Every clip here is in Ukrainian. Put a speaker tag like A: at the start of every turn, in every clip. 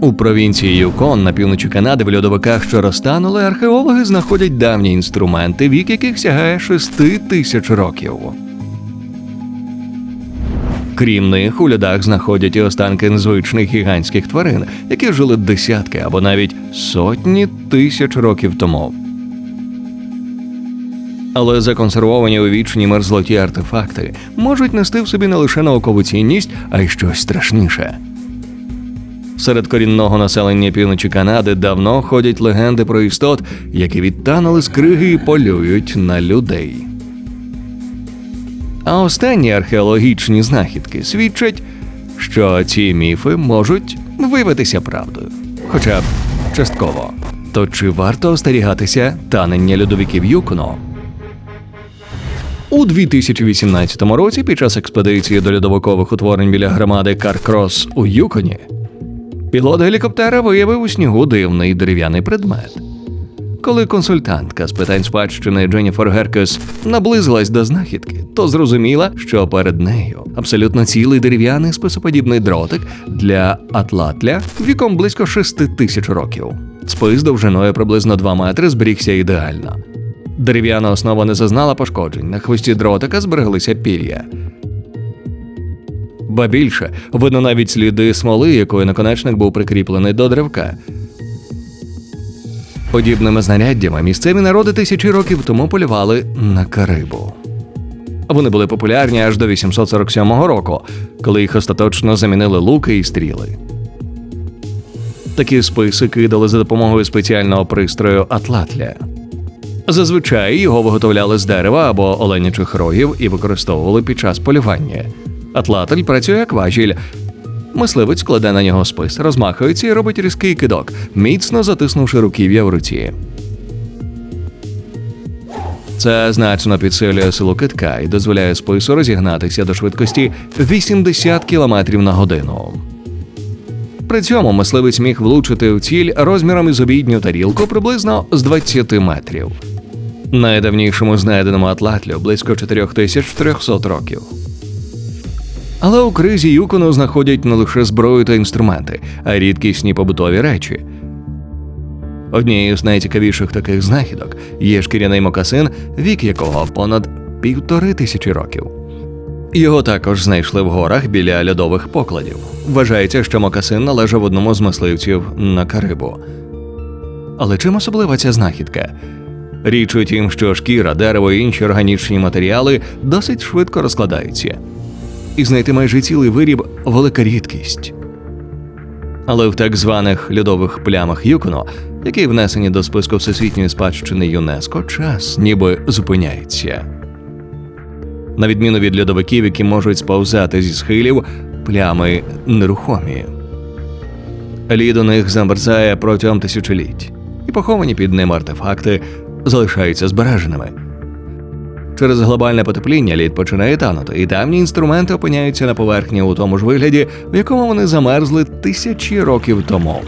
A: У провінції Юкон на півночі Канади в льодовиках, що розтанули, археологи знаходять давні інструменти, вік яких сягає 6 тисяч років. Крім них, у льодах знаходять і останки незвичних гігантських тварин, які жили десятки або навіть сотні тисяч років тому. Але законсервовані у вічній мерзлоті артефакти можуть нести в собі не лише наукову цінність, а й щось страшніше. Серед корінного населення півночі Канади давно ходять легенди про істот, які відтанули з криги і полюють на людей. А останні археологічні знахідки свідчать, що ці міфи можуть виявитися правдою, хоча б частково. То чи варто остерігатися танення льодовиків Юконо? У 2018 році, під час експедиції до льодовикових утворень біля громади Каркрос у Юконі, пілот гелікоптера виявив у снігу дивний дерев'яний предмет. Коли консультантка з питань спадщини Дженніфер Геркес наблизилась до знахідки, то зрозуміла, що перед нею абсолютно цілий дерев'яний списоподібний дротик для атлатля віком близько 6 тисяч років. Спис довжиною приблизно 2 метри зберігся ідеально. Дерев'яна основа не зазнала пошкоджень. На хвості дротика збереглися пір'я. Ба більше, видно навіть сліди смоли, якою наконечник був прикріплений до древка. Подібними знаряддями місцеві народи тисячі років тому полювали на карибу. Вони були популярні аж до 847 року, коли їх остаточно замінили луки і стріли. Такі списи кидали за допомогою спеціального пристрою атлатля. Зазвичай його виготовляли з дерева або оленячих рогів і використовували під час полювання. Атлатель працює як важіль. Мисливець кладе на нього спис, розмахується і робить різкий кидок, міцно затиснувши руків'я в руці. Це значно підсилює силу китка і дозволяє спису розігнатися до швидкості 80 км на годину. При цьому мисливець міг влучити в ціль розміром із обідню тарілку приблизно з 20 метрів. Найдавнішому знайденому атлатлю близько 4300 років. Але у кризі Юкону знаходять не лише зброю та інструменти, а рідкісні побутові речі. Однією з найцікавіших таких знахідок є шкіряний мокасин, вік якого понад півтори тисячі років. Його також знайшли в горах біля льодових покладів. Вважається, що мокасин належав одному з мисливців на Карибу. Але чим особлива ця знахідка? Річ у тім, що шкіра, дерево і інші органічні матеріали досить швидко розкладаються, і знайти майже цілий виріб велика рідкість. Але в так званих льодових плямах Юконо, які внесені до списку всесвітньої спадщини ЮНЕСКО, час ніби зупиняється. На відміну від льодовиків, які можуть сповзати зі схилів, плями нерухомі. Лід у них замерзає протягом тисячоліть, і поховані під ним артефакти залишаються збереженими. Через глобальне потепління лід починає танути, і давні інструменти опиняються на поверхні у тому ж вигляді, в якому вони замерзли тисячі років тому.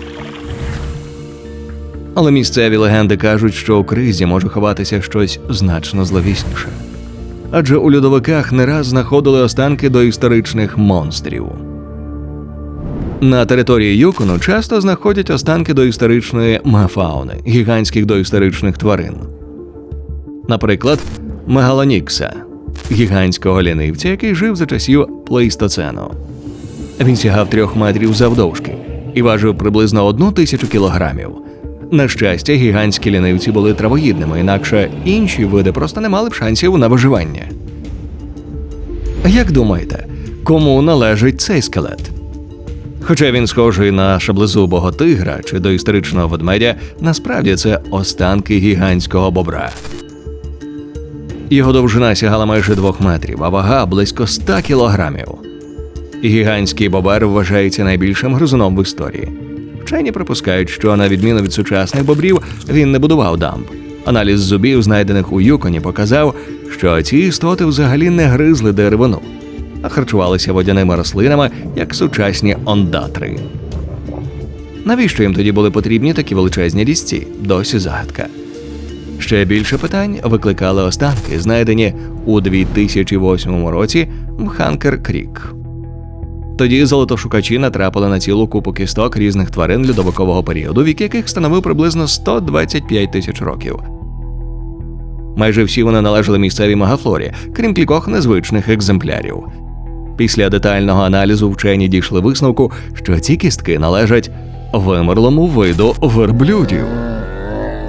A: Але місцеві легенди кажуть, що у кризі може ховатися щось значно зловісніше. Адже у льодовиках не раз знаходили останки доісторичних монстрів. На території Юкону часто знаходять останки доісторичної мефауни, гігантських доісторичних тварин. Наприклад, мегалонікса, гігантського лінивця, який жив за часів плейстоцену. Він сягав трьох метрів завдовжки і важив приблизно одну тисячу кілограмів. На щастя, гігантські лінивці були травоїдними, інакше інші види просто не мали б шансів на виживання. Як думаєте, кому належить цей скелет? Хоча він схожий на шаблезубого тигра чи доісторичного ведмедя, насправді це останки гігантського бобра. Його довжина сягала майже двох метрів, а вага близько 100 кілограмів. Гігантський бобер вважається найбільшим гризуном в історії. Вчені припускають, що на відміну від сучасних бобрів він не будував дамб. Аналіз зубів, знайдених у Юконі, показав, що ці істоти взагалі не гризли деревину, а харчувалися водяними рослинами, як сучасні ондатри. Навіщо їм тоді були потрібні такі величезні різці? Досі загадка. Ще більше питань викликали останки, знайдені у 2008 році в Ханкер Крік. Тоді золотошукачі натрапили на цілу купу кісток різних тварин льодовикового періоду, вік яких становив приблизно 125 тисяч років. Майже всі вони належали місцевій мегафлорі, крім кількох незвичних екземплярів. Після детального аналізу вчені дійшли висновку, що ці кістки належать вимерлому виду верблюдів.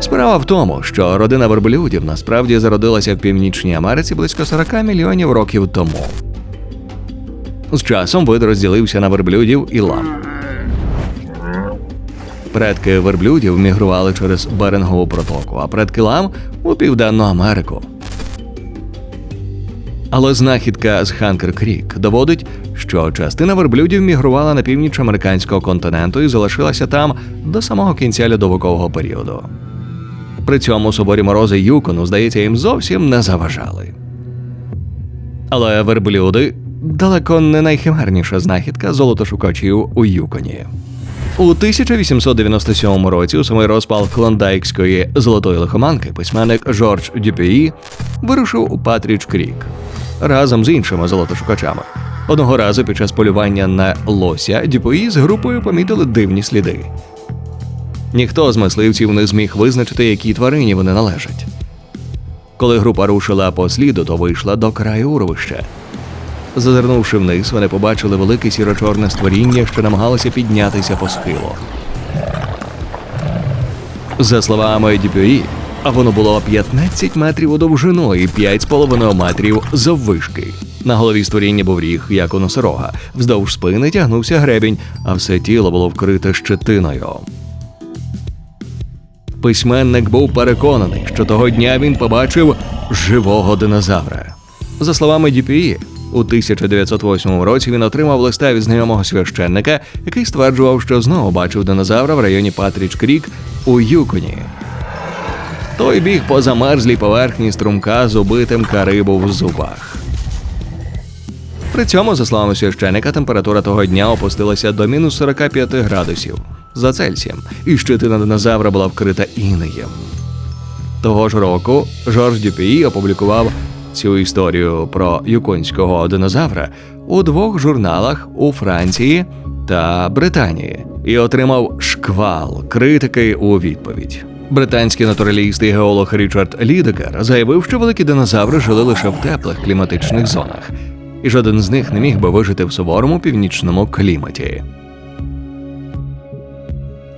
A: Справа в тому, що родина верблюдів насправді зародилася в Північній Америці близько 40 мільйонів років тому. З часом вид розділився на верблюдів і лам. Предки верблюдів мігрували через Берингову протоку, а предки лам у Південну Америку. Але знахідка з Ханкер Крік доводить, що частина верблюдів мігрувала на північ американського континенту і залишилася там до самого кінця льодовикового періоду. При цьому суворі морози Юкону, здається, їм зовсім не заважали. Але верблюди далеко не найхимерніша знахідка золотошукачів у Юконі. У 1897 році, у самий розпал клондайкської золотої лихоманки, письменник Жордж Дюпюї вирушив у Патріч Крік разом з іншими золотошукачами. Одного разу під час полювання на лося Дюпюї з групою помітили дивні сліди. Ніхто з мисливців не зміг визначити, якій тварині вони належать. Коли група рушила по сліду, то вийшла до краю урвища. Зазирнувши вниз, вони побачили велике сіро-чорне створіння, що намагалося піднятися по схилу. За словами Дюпюї, а воно було 15 метрів у довжину і 5,5 метрів заввишки. На голові створіння був ріг, як у носорога. Вздовж спини тягнувся гребінь, а все тіло було вкрите щетиною. Письменник був переконаний, що того дня він побачив живого динозавра. За словами Дюпюї, у 1908 році він отримав листа від знайомого священника, який стверджував, що знову бачив динозавра в районі Патріч Крік у Юконі. Той біг по замерзлій поверхні струмка з убитим карибу в зубах. При цьому, за словами священика, температура того дня опустилася до мінус 45 градусів за Цельсієм, і щитина динозавра була вкрита інеєм. Того ж року Жорж Дюпії опублікував цю історію про юконського динозавра у двох журналах у Франції та Британії і отримав шквал критики у відповідь. Британський натураліст і геолог Річард Лідекер заявив, що великі динозаври жили лише в теплих кліматичних зонах, і жоден з них не міг би вижити в суворому північному кліматі.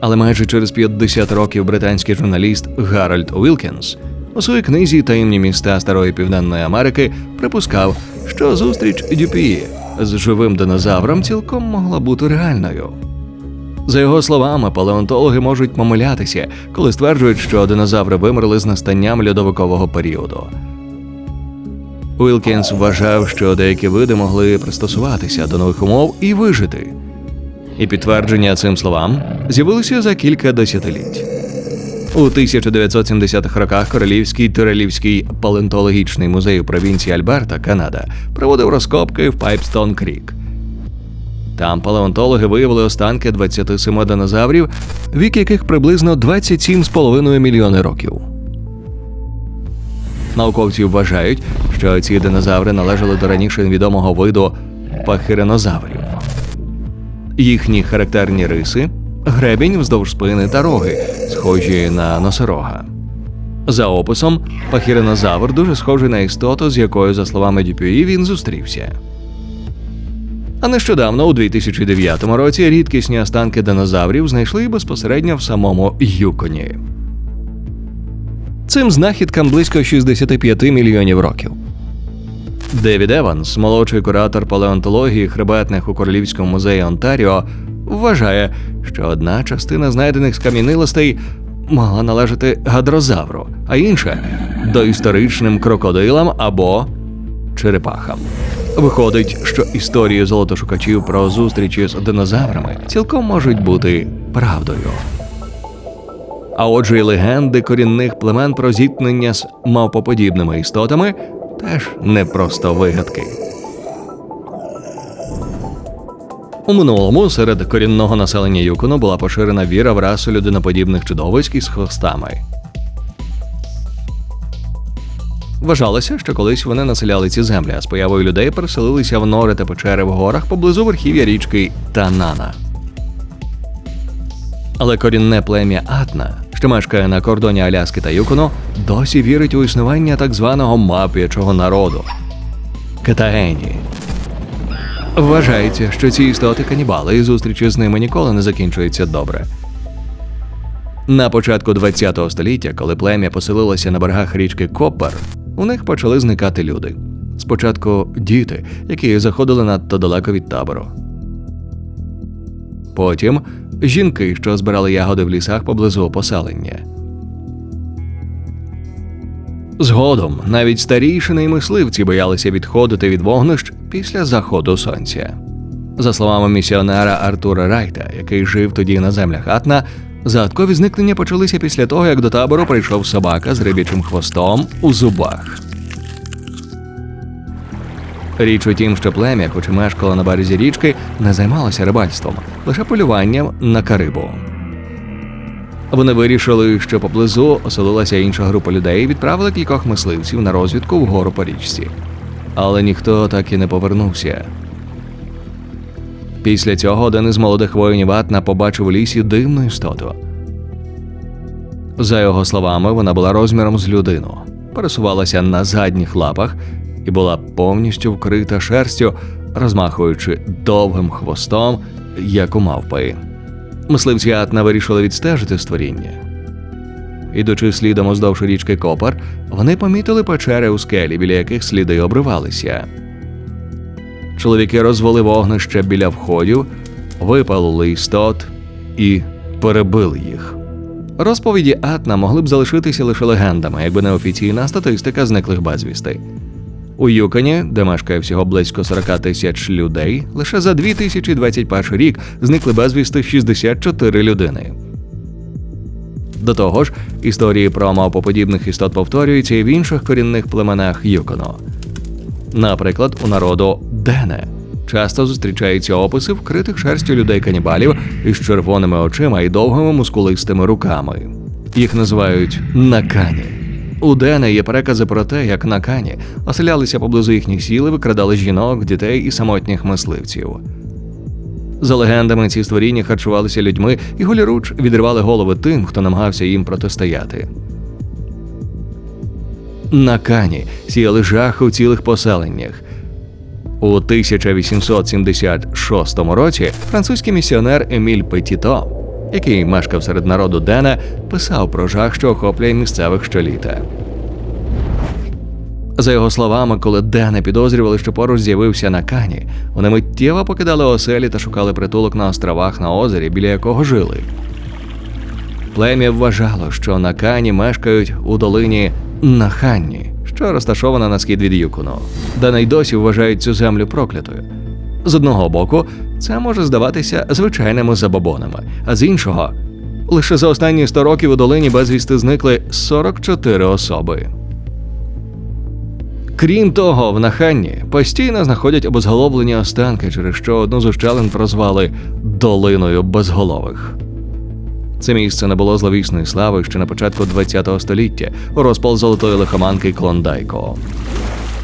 A: Але майже через 50 років британський журналіст Гарольд Уілкінс у своїй книзі Таємні міста Старої Південної Америки припускав, що зустріч Дюпії з живим динозавром цілком могла бути реальною. За його словами, палеонтологи можуть помилятися, коли стверджують, що динозаври вимерли з настанням льодовикового періоду. Уілкінс вважав, що деякі види могли пристосуватися до нових умов і вижити. І підтвердження цим словам з'явилося за кілька десятиліть. У 1970-х роках Королівський Тирелівський палеонтологічний музей у провінції Альберта, Канада, проводив розкопки в Пайпстон Крік. Там палеонтологи виявили останки 27 динозаврів, вік яких приблизно 27,5 мільйони років. Науковці вважають, що ці динозаври належали до раніше невідомого виду пахиренозаврів. Їхні характерні риси гребінь вздовж спини та роги, схожі на носорога. За описом, пахіренозавр дуже схожий на істоту, з якою, за словами Дюпюї, він зустрівся. А нещодавно, у 2009 році, рідкісні останки динозаврів знайшли безпосередньо в самому Юконі. Цим знахідкам близько 65 мільйонів років. Девід Еванс, молодший куратор палеонтології хребетних у Королівському музеї Онтаріо, вважає, що одна частина знайдених скам'янилостей могла належати гадрозавру, а інша доісторичним крокодилам або черепахам. Виходить, що історії золотошукачів про зустрічі з динозаврами цілком можуть бути правдою. А отже, й легенди корінних племен про зіткнення з мавпоподібними істотами теж не просто вигадки. У минулому серед корінного населення Юкону була поширена віра в расу людиноподібних чудовиськ із хвостами. Вважалося, що колись вони населяли ці землі, а з появою людей переселилися в нори та печери в горах поблизу верхів'я річки Танана. Але корінне плем'я Атна, мешкає на кордоні Аляски та Юконо, досі вірить у існування так званого мап'ячого народу Кетаені. Вважається, що ці істоти канібали, і зустрічі з ними ніколи не закінчуються добре. На початку ХХ століття, коли плем'я поселилося на берегах річки Коппер, у них почали зникати люди. Спочатку діти, які заходили надто далеко від табору. Потім жінки, що збирали ягоди в лісах поблизу поселення. Згодом навіть старішини й мисливці боялися відходити від вогнищ після заходу сонця. За словами місіонера Артура Райта, який жив тоді на землях Атна, загадкові зникнення почалися після того, як до табору прийшов собака з рибячим хвостом у зубах. Річ у тім, що плем'я, хоч і мешкало на березі річки, не займалося рибальством, лише полюванням на карибу. Вони вирішили, що поблизу оселилася інша група людей і відправили кількох мисливців на розвідку вгору по річці. Але ніхто так і не повернувся. Після цього один із молодих воїнів Атна побачив у лісі дивну істоту. За його словами, вона була розміром з людину, пересувалася на задніх лапах і була повністю вкрита шерстю, розмахуючи довгим хвостом, як у мавпи. Мисливці Атна вирішили відстежити створіння. Ідучи слідом уздовж річки Копар, вони помітили печери у скелі, біля яких сліди обривалися. Чоловіки розвели вогнище біля входів, випалили істот і перебили їх. Розповіді Атна могли б залишитися лише легендами, якби не офіційна статистика зниклих безвісти. У Юконі, де мешкає всього близько 40 тисяч людей, лише за 2021 рік зникли безвісти 64 людини. До того ж, історії про мавпоподібних істот повторюються і в інших корінних племенах Юконо. Наприклад, у народу Дене часто зустрічаються описи вкритих шерстю людей-канібалів із червоними очима і довгими мускулистими руками. Їх називають накані. У Дене є перекази про те, як накані оселялися поблизу їхніх сіл і викрадали жінок, дітей і самотніх мисливців. За легендами, ці створіння харчувалися людьми і голіруч відривали голови тим, хто намагався їм протистояти. На Кані сіяли жах у цілих поселеннях. У 1876 році французький місіонер Еміль Петіто, який мешкав серед народу Дена, писав про жах, що охоплює місцевих щоліта. За його словами, коли Дени підозрювали, що поруч з'явився на кані, вони миттєво покидали оселі та шукали притулок на островах на озері, біля якого жили. Плем'я вважало, що на кані мешкають у долині Наханні, що розташована на схід від Юкуно, де найдосі вважають цю землю проклятою. З одного боку, це може здаватися звичайними забобонами, а з іншого, лише за останні 100 років у долині безвісти зникли 44 особи. Крім того, в Наханні постійно знаходять обезголовлені останки, через що одну з ущелин прозвали долиною безголових. Це місце не було зловісної слави ще на початку ХХ століття у розпал золотої лихоманки Клондайко.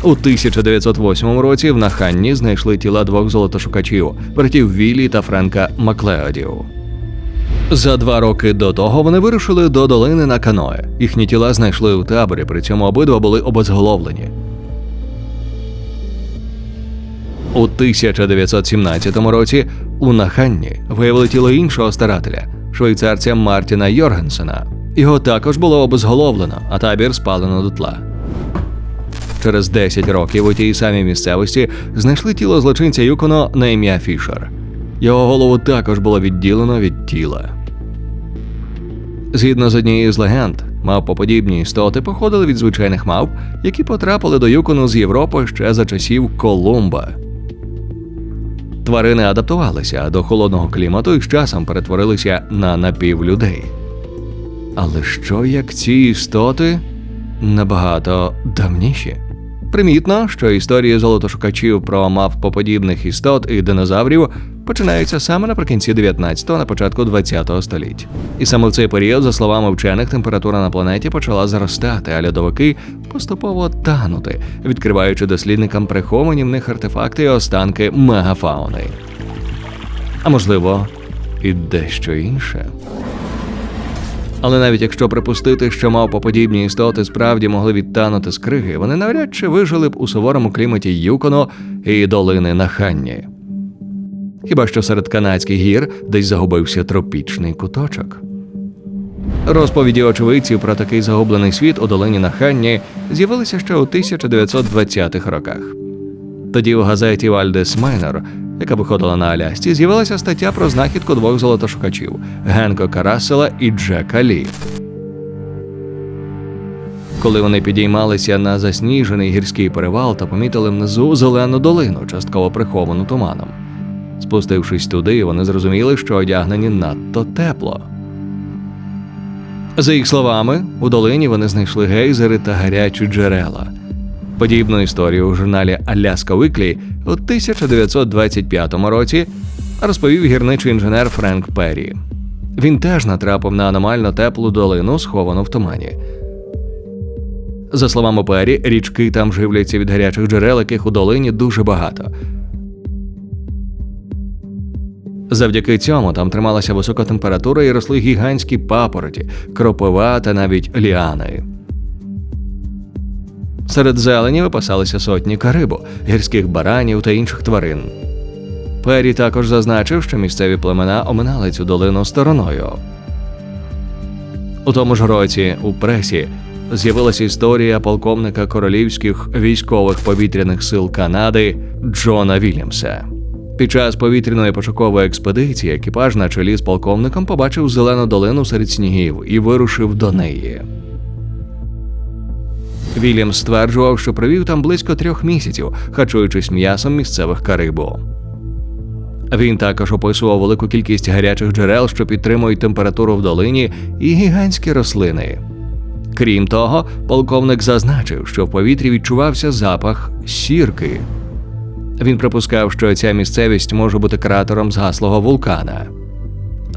A: У 1908 році в Наханні знайшли тіла двох золотошукачів братів Віллі та Френка Маклеодів. За два роки до того вони вирушили до долини на каное. Їхні тіла знайшли у таборі, при цьому обидва були обезголовлені. У 1917 році у Наханні виявили тіло іншого старателя, швейцарця Мартіна Йоргенсена. Його також було обезголовлено, а табір спалено дотла. Через 10 років у тій самій місцевості знайшли тіло злочинця Юконо на ім'я Фішер. Його голову також було відділено від тіла. Згідно з однією з легенд, мавпоподібні істоти походили від звичайних мавп, які потрапили до Юкону з Європи ще за часів Колумба. Тварини адаптувалися до холодного клімату і з часом перетворилися на напівлюдей. Але що як ці істоти набагато давніші? Примітно, що історії золотошукачів про мавпоподібних істот і динозаврів починаються саме наприкінці 19-го, на початку 20-го століття. І саме в цей період, за словами вчених, температура на планеті почала зростати, а льодовики поступово танути, відкриваючи дослідникам приховані в них артефакти і останки мегафауни. А можливо, і дещо інше. Але навіть якщо припустити, що мавпоподібні істоти справді могли відтанути з криги, вони навряд чи вижили б у суворому кліматі Юконо і долини Наханні. Хіба що серед канадських гір десь загубився тропічний куточок. Розповіді очевидців про такий загублений світ у долині Наханні з'явилися ще у 1920-х роках. Тоді у газеті Вальдес Майнер, яка виходила на Алясці, з'явилася стаття про знахідку двох золотошукачів Генкока Рассела і Джека Лі. Коли вони підіймалися на засніжений гірський перевал та помітили внизу зелену долину, частково приховану туманом. Спустившись туди, вони зрозуміли, що одягнені надто тепло. За їх словами, у долині вони знайшли гейзери та гарячі джерела. Подібну історію у журналі Аляска Виклі у 1925 році розповів гірничий інженер Френк Перрі. Він теж натрапив на аномально теплу долину, сховану в тумані. За словами Перрі, річки там живляться від гарячих джерел, яких у долині дуже багато. Завдяки цьому там трималася висока температура і росли гігантські папороті, кропива та навіть ліани. Серед зелені випасалися сотні карибу, гірських баранів та інших тварин. Пері також зазначив, що місцеві племена оминали цю долину стороною. У тому ж році у пресі з'явилася історія полковника королівських військових повітряних сил Канади Джона Вільямса. Під час повітряної пошукової експедиції екіпаж на чолі з полковником побачив зелену долину серед снігів і вирушив до неї. Вільямс стверджував, що провів там близько трьох місяців, харчуючись м'ясом місцевих карибу. Він також описував велику кількість гарячих джерел, що підтримують температуру в долині, і гігантські рослини. Крім того, полковник зазначив, що в повітрі відчувався запах сірки. Він припускав, що ця місцевість може бути кратером згаслого вулкана.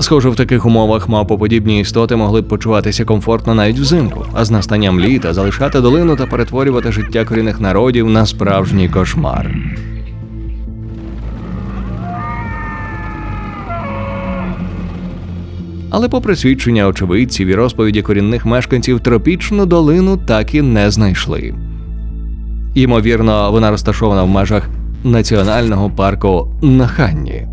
A: Схоже, в таких умовах мавпоподібні істоти могли б почуватися комфортно навіть взимку, а з настанням літа залишати долину та перетворювати життя корінних народів на справжній кошмар. Але, попри свідчення очевидців і розповіді корінних мешканців, тропічну долину так і не знайшли. Ймовірно, вона розташована в межах національного парку Наханні.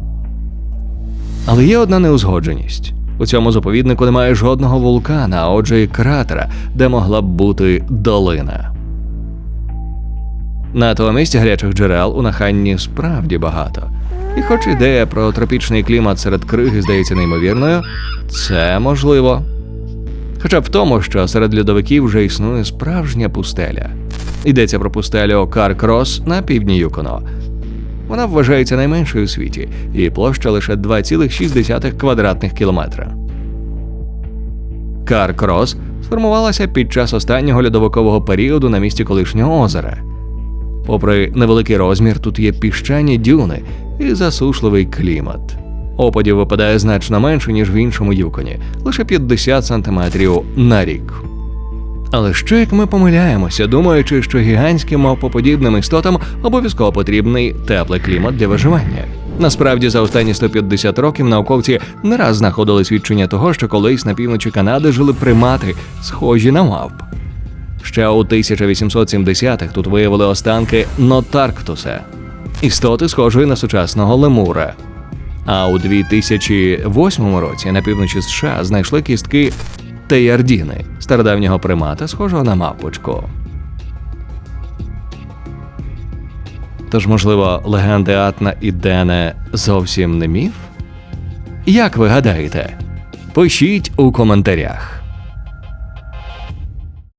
A: Але є одна неузгодженість. У цьому заповіднику немає жодного вулкана, а отже, і кратера, де могла б бути долина. Натомість гарячих джерел у Наханні справді багато. І хоч ідея про тропічний клімат серед криги здається неймовірною, це можливо. Хоча б в тому, що серед льодовиків вже існує справжня пустеля. Йдеться про пустелю Каркрос на півдні Юконо. Вона вважається найменшою у світі, і площа лише 2,6 квадратних кілометра. Каркрос сформувалася під час останнього льодовикового періоду на місці колишнього озера. Попри невеликий розмір, тут є піщані дюни і засушливий клімат. Опадів випадає значно менше, ніж в іншому юконі, лише 50 см на рік. Але що як ми помиляємося, думаючи, що гігантським мавпоподібним істотам обов'язково потрібний теплий клімат для виживання? Насправді, за останні 150 років науковці не раз знаходили свідчення того, що колись на півночі Канади жили примати, схожі на мавп. Ще у 1870-х тут виявили останки Нотарктуса, істоти схожої на сучасного лемура. А у 2008 році на півночі США знайшли кістки Теярдіни, стародавнього примата, схожого на мавпочку. Тож, можливо, легенди Атна і Дене зовсім не міф? Як ви гадаєте? Пишіть у коментарях.